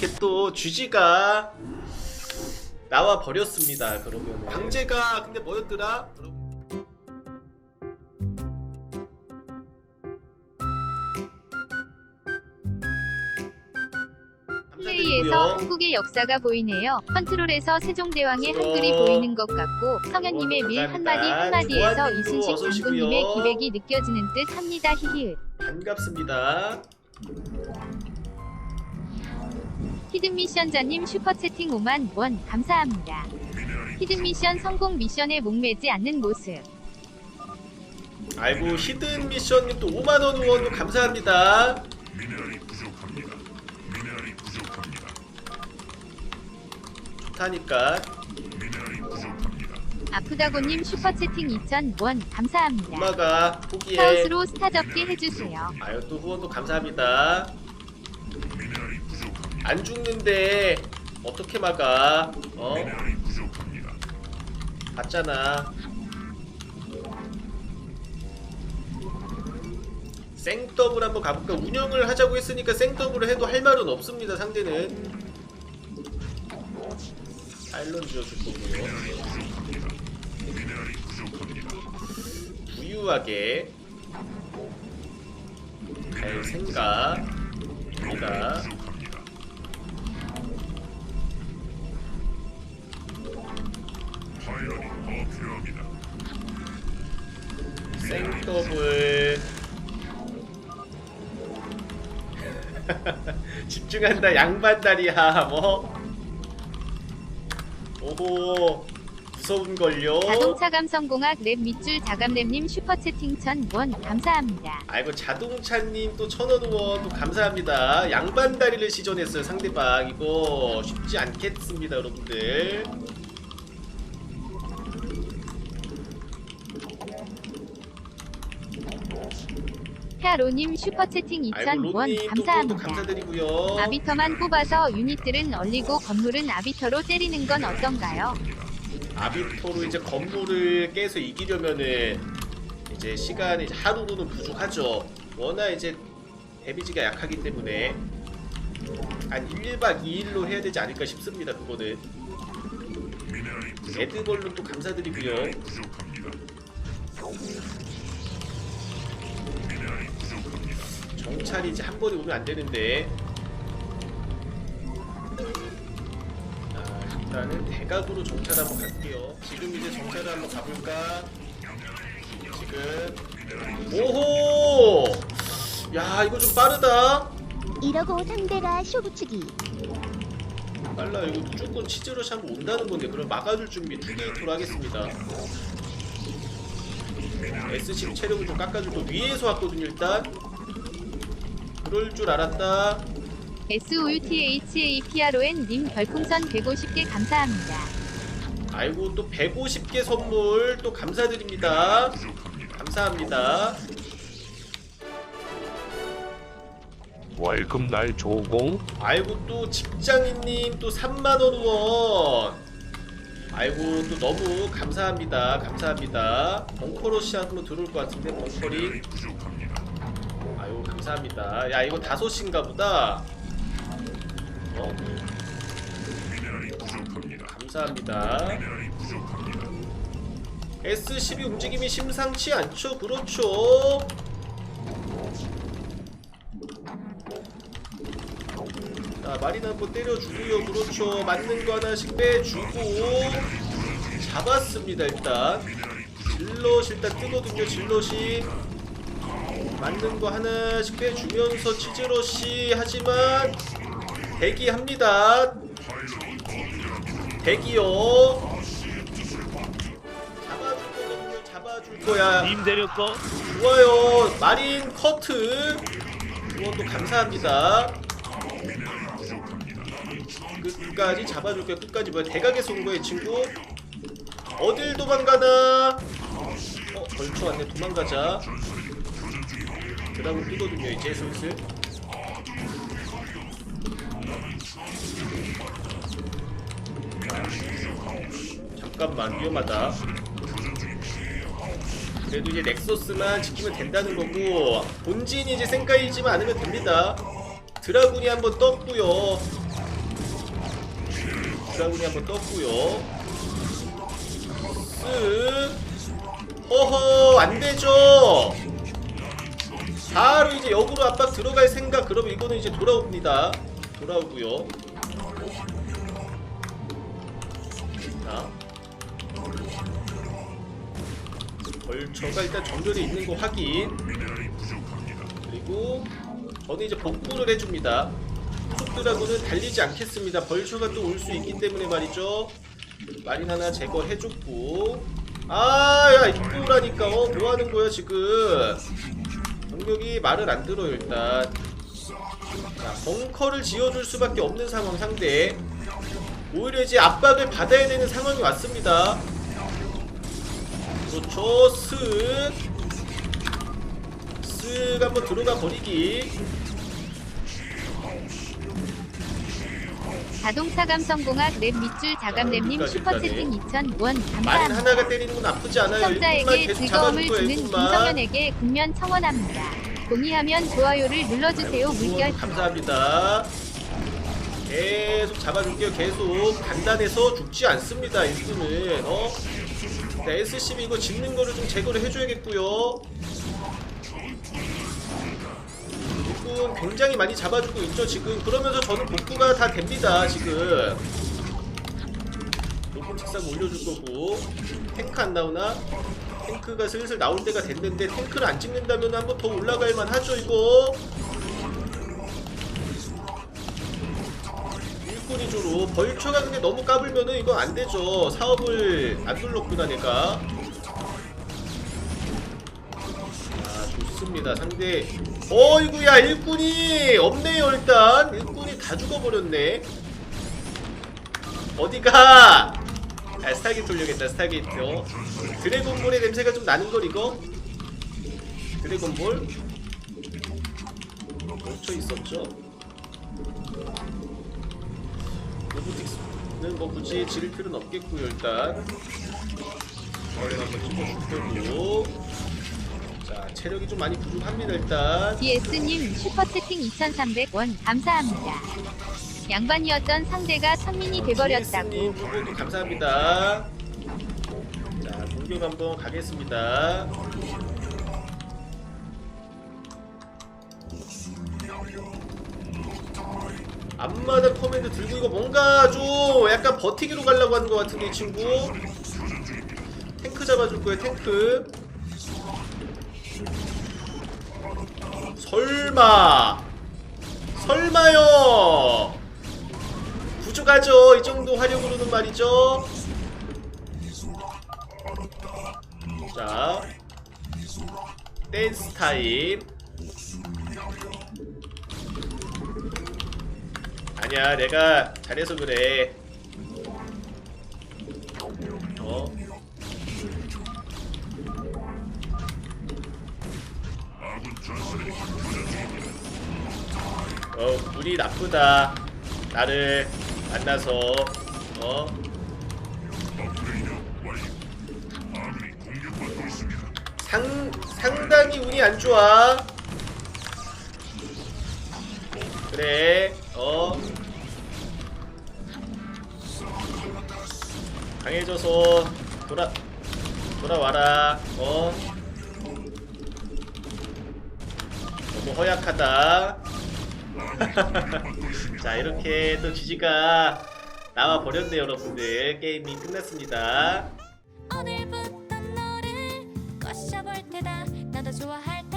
이렇게 또 GG가 나와 버렸습니다. 그러면 강제가 근데 뭐였더라? 플레이에서. 한국의 역사가 보이네요. 컨트롤에서 세종대왕의 그럼. 한글이 보이는 것 같고 성현님의 밀. 한마디 한마디에서 조아님도 이순신. 장군님의 기백이 느껴지는 듯 합니다. 히히. 반갑습니다. 히든미션자님 슈퍼채팅 5만 원 감사합니다. 히든미션 성공 미션에 목매지 않는 모습. 아이고 히든 미션님 또 5만 원 후원도 감사합니다. 좋다니까 아프다고님 슈퍼채팅 2,000원 감사합니다. 엄마가 포기해. 사우스로 스타 접기 해주세요. 아유 또 후원도 감사합니다. 안 죽는데 어떻게 막아? 어? 봤잖아. 생더블 한번 가볼까? 운영을 하자고 했으니까 생더블을 해도 할 말은 없습니다. 상대는 파일런 지어줄 거고요. 부유하게 갈 생각 집중한다 양반다리야 뭐 오호 무서운걸요 자동차 감성공학 랩 밑줄 자감랩님 슈퍼채팅 1,000원 감사합니다. 아이고 자동차님 또 천원 후원 또 감사합니다. 양반다리를 시전했어요 상대방 이거 쉽지 않겠습니다 여러분들. 헤아로님 슈퍼채팅 아이고 2,000원 로님 또 후원도 감사합니다. 아비터만 뽑아서 유닛들은 얼리고 건물은 아비터로 때리는 건 어떤가요? 아비토로 이제 건물을 깨서 이기려면은 이제 시간이 이제 하루로는 부족하죠. 워낙 이제 데미지가 약하기 때문에 한 1박 2일로 해야 되지 않을까 싶습니다. 그거는. 에드벌룬 또 감사드리고요. 정찰이 이제 한 번에 오면 안 되는데. 자, 일단은 대각으로 정찰 한번 갈게요. 지금 이제 정찰을 한번 가볼까? 지금. 오호! 야, 이거 좀 빠르다. 이러고 상대가 쇼부추기 빨라. 이거 무조건 치즈러시 한번 온다는 건데, 그럼 막아줄 준비 투게이트로 하겠습니다. S10 체력을 좀 깎아줄 거 위에서 왔거든요, 일단. 그럴 줄 알았다. SOUTHAPRON님 별풍선 150개 감사합니다. 아이고 또 150개 선물 또 감사드립니다. 감사합니다. 월급 날 조공 아이고 또 직장인님 또 3만원 후원. 아이고 또 너무 감사합니다. 감사합니다. 벙커로시 한번 들어올 것 같은데 벙커리. 감사합니다. 야 이거 다섯인가 보다. 어? 감사합니다. S12 움직임이 심상치 않죠? 그렇죠. 자, 마린 한번 때려주고요. 그렇죠. 맞는 거 하나씩 빼주고 잡았습니다. 일단 질럿 일단 뜨거든요. 질럿이 맞는 거 하나씩 빼주면서 치즈러시 하지만 대기합니다. 대기요. 잡아줄 거거든요. 잡아줄 거야. 님 데렸어? 좋아요. 마린 커트. 후원도 감사합니다. 끝까지 잡아줄게요. 끝까지 뭐야? 대각에서 온 거야, 이 친구? 어딜 도망가나? 어, 벌초 왔네. 도망가자. 드라군 뜨거든요, 이제 슬슬. 잠깐만, 위험하다. 그래도 이제 넥서스만 지키면 된다는 거고 본진이 이제 생까이지만 않으면 됩니다. 드라군이 한번 떴고요. 드라군이 한번 떴고요. 쓱. 허허 안되죠. 바로 이제 역으로 압박 들어갈 생각 그러면 이거는 이제 돌아옵니다. 돌아오고요. 자. 벌처가 일단 정면에 있는 거 확인. 그리고 저는 이제 복구를 해줍니다. 촉드라고는 달리지 않겠습니다. 벌처가 또 올 수 있기 때문에 말이죠. 마린 하나 제거해줬고. 아, 야, 입구라니까. 어, 뭐 하는 거야, 지금. 공격이 말을 안 들어요, 일단. 자, 벙커를 지어줄 수밖에 없는 상황 상대. 오히려 이제 압박을 받아야 되는 상황이 왔습니다. 그렇죠, 슥. 쓱 한번 들어가 버리기. 자동차 감 성공학 랩 밑줄 자감랩님 슈퍼채팅 2000원 마린 감사합니다. 하나가 때리는 건 나쁘지 않아요. 시청자에게 즐거움을. 주는. 김성현에게 국면 청원합니다. 동의하면 좋아요를 눌러주세요. 물결 감사합니다. 계속 잡아줄게요. 계속 간단해서 죽지 않습니다. 일분은 어. 자, SCB 이거 짓는 거를 좀 제거를 해줘야겠고요. 일분 굉장히 많이 잡아주고 있죠 지금. 그러면서 저는 복구가 다 됩니다 지금. 로봇 책상 올려줄 거고 탱크 안 나오나? 탱크가 슬슬 나올 때가 됐는데 탱크를 안 찍는다면 한번 더 올라갈 만 하죠 이거. 일꾼이조로 벌처가 근데 너무 까불면은 이거 안 되죠. 사업을 안 눌렀구나 내가. 아 좋습니다 상대. 어이구야 일꾼이 없네요 일단 일꾼이 다 죽어버렸네. 어디가? 아 스타게이트 돌려겠다 스타게이트. 어? 드래곤볼의 냄새가 좀 나는 걸 이거? 드래곤볼? 벌쳐 있었죠? 로보틱스는 뭐 굳이 지를 필요는 없겠고요 일단 어린 한번 찍어줄 거고 자 체력이 좀 많이 부족합니다 일단 DS님 슈퍼채팅 2300원 감사합니다. 양반이었던 상대가 선민이 돼버렸다고. 님 감사합니다. 자 공격 한번 가겠습니다. 앞마당 커맨드 들고 이거 뭔가 좀 약간 버티기로 가려고 하는 것 같은데 이 친구. 탱크 잡아줄 거예요 탱크. 설마 부족하죠. 이 정도 화력으로는 말이죠. 자 댄스 타임. 아니야 내가 잘해서 그래. 어? 어, 운이 나쁘다. 나를 만나서, 어? 상, 상당히 운이 안 좋아. 그래, 어? 강해져서 돌아, 돌아와라, 어? 너무 허약하다. 자 이렇게 또 지지가 나와 버렸네요 여러분들. 게임이 끝났습니다. 오늘부터 너를 꼬셔볼 테다. 나도 좋아할